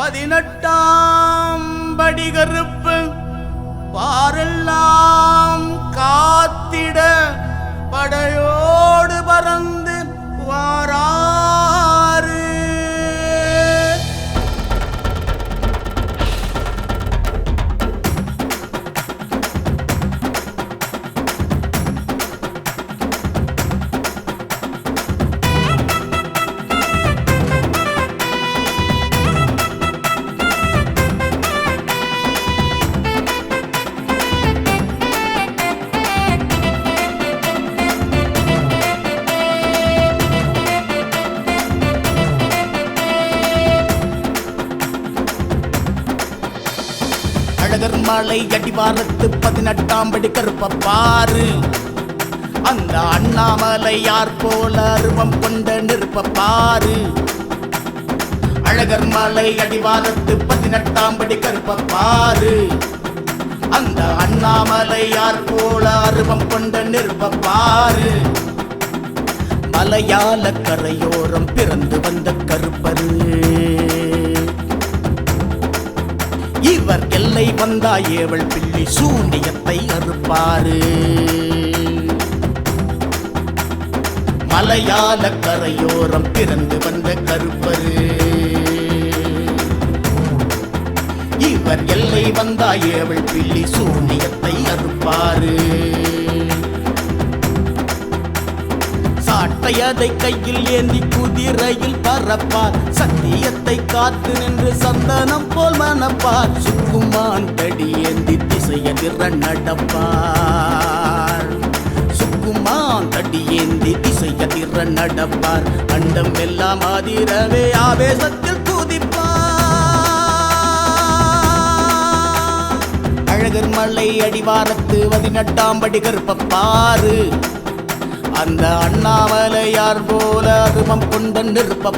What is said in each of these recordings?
பதினெட்டாம் படி கருப்பு பாரெல்லாம் காத்திட படையோடு பறந்து வார அழகர் மாலை அடிவாரத்து பதினெட்டாம் படி கருப்பாரு அந்த அண்ணாமலை யார் போல அருவம் கொண்ட நிற்பப்பாரு அழகர் மாலை அடிவாரத்து பதினெட்டாம் படி கருப்பாரு அந்த அண்ணாமலை யார் போல அருவம் கொண்ட நிற்பப்பாரு மலையாள கரையோரம் பிறந்து வந்த கருப்பரு. இவர் எல்லை வந்தா ஏவள் பிள்ளை சூண்டியத்தை அறுப்பாரு. மலையாள கரையோரம் பிறந்து வந்த கருப்பரு. இவர் எல்லை வந்தா ஏவள் பிள்ளை சூண்டியத்தை அறுப்பாரு. சாட்டையதை கையில் ஏந்தி குதிரையில் பறப்பார். சத்தியத்தை காத்து நின்று சந்தனம் போல் மணப்பார். சுக்குமான் தடி ஏந்தி திசையதிர நடப்பார். சுக்குமான் தடி ஏந்தி திசையதிர நடப்பார். அண்டம் எல்லாம் ஆதிரவே ஆவேசத்தில் குதிப்பார். அழகர் மலை அடிவாரத்து பதினெட்டாம் படி கருப்பாறு அந்த அண்ணாமலையார் போல அருமம் கொண்ட நிற்ப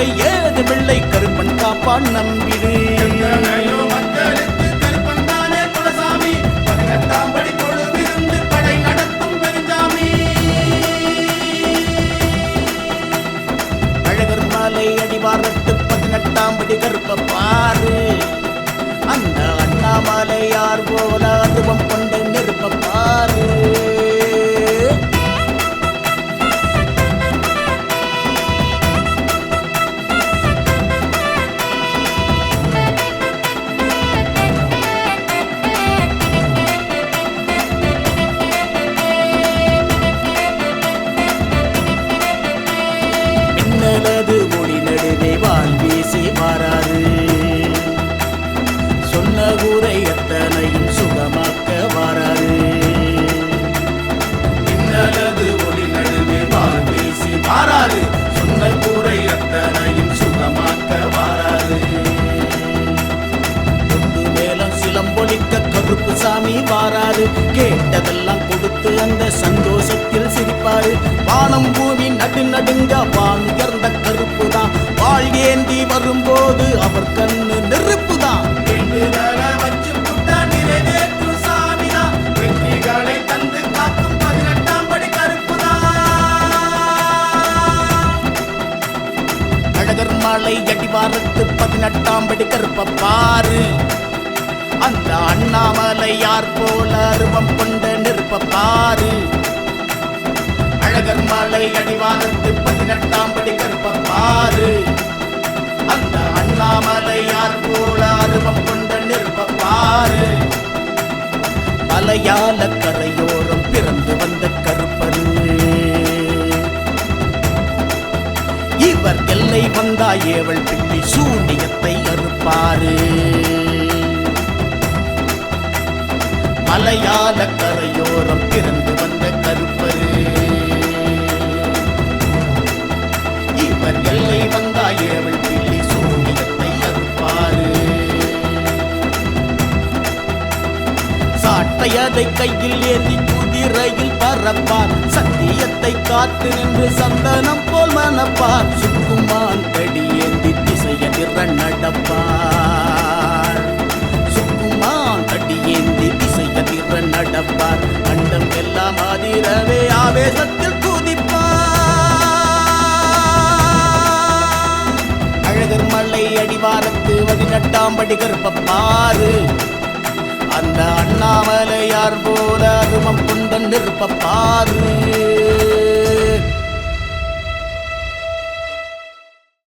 இச்சப்பகை ஏதுமில்லை கருப்பன் காப்பான் நம்பிடு அடிவாரத்து பதினெட்டாம் படி கருப்ப பாரு அந்த அண்ணாமலை யார் போல அருவம் கொண்ட நெருப்ப பாரு சாமி வாராரு கேட்டதெல்லாம் கொடுத்து அந்த சந்தோஷத்தில் சிரிப்பாரு. வானம் பூமி நடு நடுங்க வான் உயர்ந்த கருப்பு தான் வாழ் ஏந்தி வரும்போது அவர் கண்ணு நெருப்பு தான் தந்து காக்கும் பதினெட்டாம் படி அந்த அண்ணாமலையார் போல அருவம் கொண்ட நிற்பப்பாரு அழகர் மாலை அடிவாரத்து பதினெட்டாம் படி கற்பப்பாரு அந்த அண்ணாமலையார் போல அருவம் கொண்ட நிற்பப்பாரு மலையாள கரையோரம் பிறந்து வந்த கருப்பரு இவர் எல்லை வந்தாயேவள் பிள்ளை சூனிய மலையாள கரையோரம் பிறந்து வந்த கருப்பரு. இவர் எல்லை வந்தா பிள்ளை சூரியத்தை அறுப்பாரு. சாட்டையதை கையில் ஏந்தி குதிரையில் பறப்பார். சத்தியத்தை காத்து நின்று சந்தனம் போல் மணப்பார். சுக்குமான் தடி ஏந்தி திசையதிர நடப்பார். பதினெட்டாம் படி கருப்பப்பாரு அந்த அண்ணாமலையார் போல அருமம் கொண்ட நிற்பப்பாரு